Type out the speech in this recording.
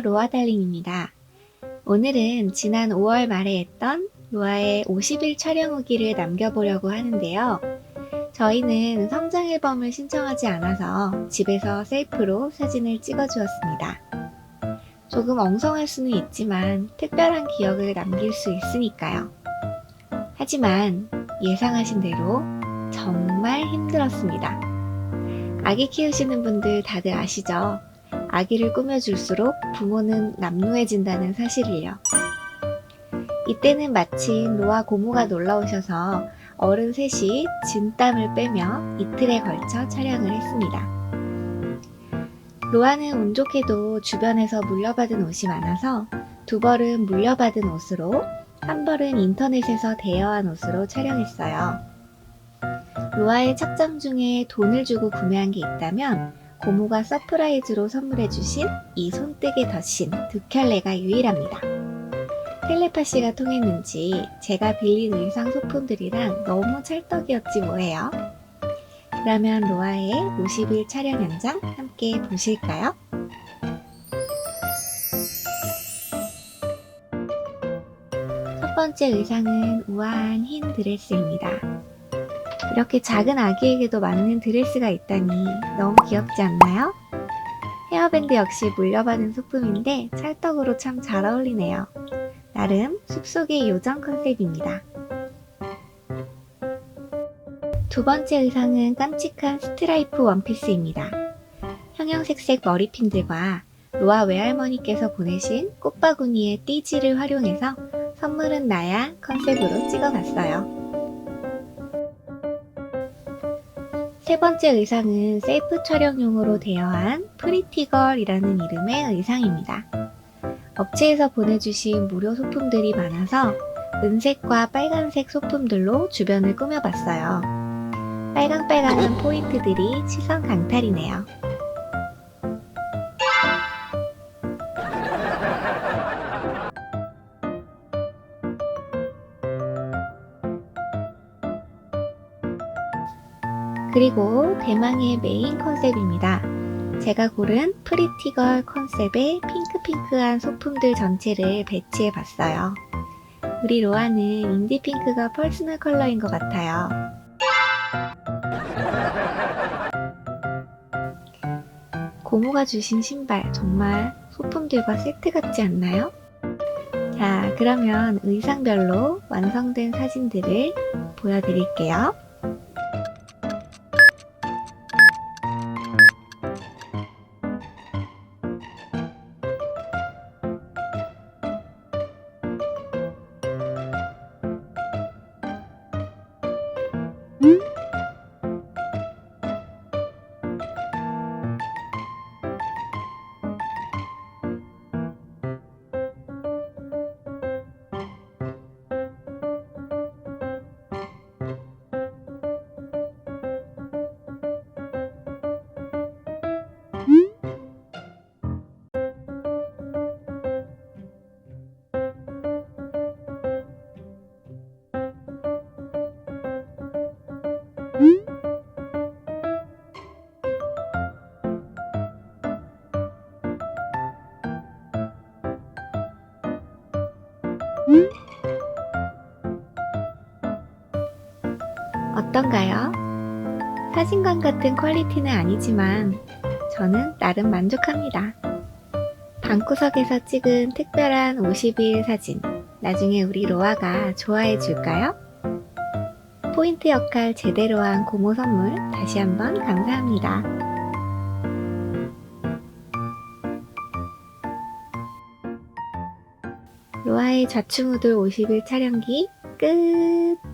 로아 달링입니다. 오늘은 지난 5월 말에 했던 로아의 50일 촬영 후기를 남겨보려고 하는데요. 저희는 성장 앨범을 신청하지 않아서 집에서 셀프로 사진을 찍어주었습니다. 조금 엉성할 수는 있지만 특별한 기억을 남길 수 있으니까요. 하지만 예상하신 대로 정말 힘들었습니다. 아기 키우시는 분들 다들 아시죠? 아기를 꾸며줄수록 부모는 남루해진다는 사실을요. 이때는 마침 로아 고모가 놀러 오셔서 어른 셋이 진땀을 빼며 이틀에 걸쳐 촬영을 했습니다. 로아는 운 좋게도 주변에서 물려받은 옷이 많아서 두 벌은 물려받은 옷으로 한 벌은 인터넷에서 대여한 옷으로 촬영했어요. 로아의 착장 중에 돈을 주고 구매한 게 있다면 고모가 서프라이즈로 선물해주신 이 손뜨개 덧신 두 켤레가 유일합니다. 텔레파시가 통했는지 제가 빌린 의상 소품들이랑 너무 찰떡이었지 뭐예요. 그러면 로아의 50일 촬영 현장 함께 보실까요? 첫 번째 의상은 우아한 흰 드레스입니다. 이렇게 작은 아기에게도 맞는 드레스가 있다니 너무 귀엽지 않나요? 헤어밴드 역시 물려받은 소품인데 찰떡으로 참 잘 어울리네요. 나름 숲속의 요정 컨셉입니다. 두 번째 의상은 깜찍한 스트라이프 원피스입니다. 형형색색 머리핀들과 로아 외할머니께서 보내신 꽃바구니의 띠지를 활용해서 선물은 나야 컨셉으로 찍어봤어요. 세 번째 의상은 셀프 촬영용으로 대여한 프리티걸이라는 이름의 의상입니다. 업체에서 보내주신 무료 소품들이 많아서 은색과 빨간색 소품들로 주변을 꾸며봤어요. 빨강빨강한 포인트들이 시선 강탈이네요. 그리고 대망의 메인 컨셉입니다. 제가 고른 프리티걸 컨셉의 핑크핑크한 소품들 전체를 배치해 봤어요. 우리 로아는 인디핑크가 퍼스널 컬러인 것 같아요. 고모가 주신 신발 정말 소품들과 세트 같지 않나요? 자, 그러면 의상별로 완성된 사진들을 보여드릴게요. 응? 어떤가요? 사진관 같은 퀄리티는 아니지만 저는 나름 만족합니다. 방구석에서 찍은 특별한 50일 사진. 나중에 우리 로아가 좋아해 줄까요? 포인트 역할 제대로 한 고모 선물 다시 한번 감사합니다. 로아의 좌충우돌 50일 촬영기 끝!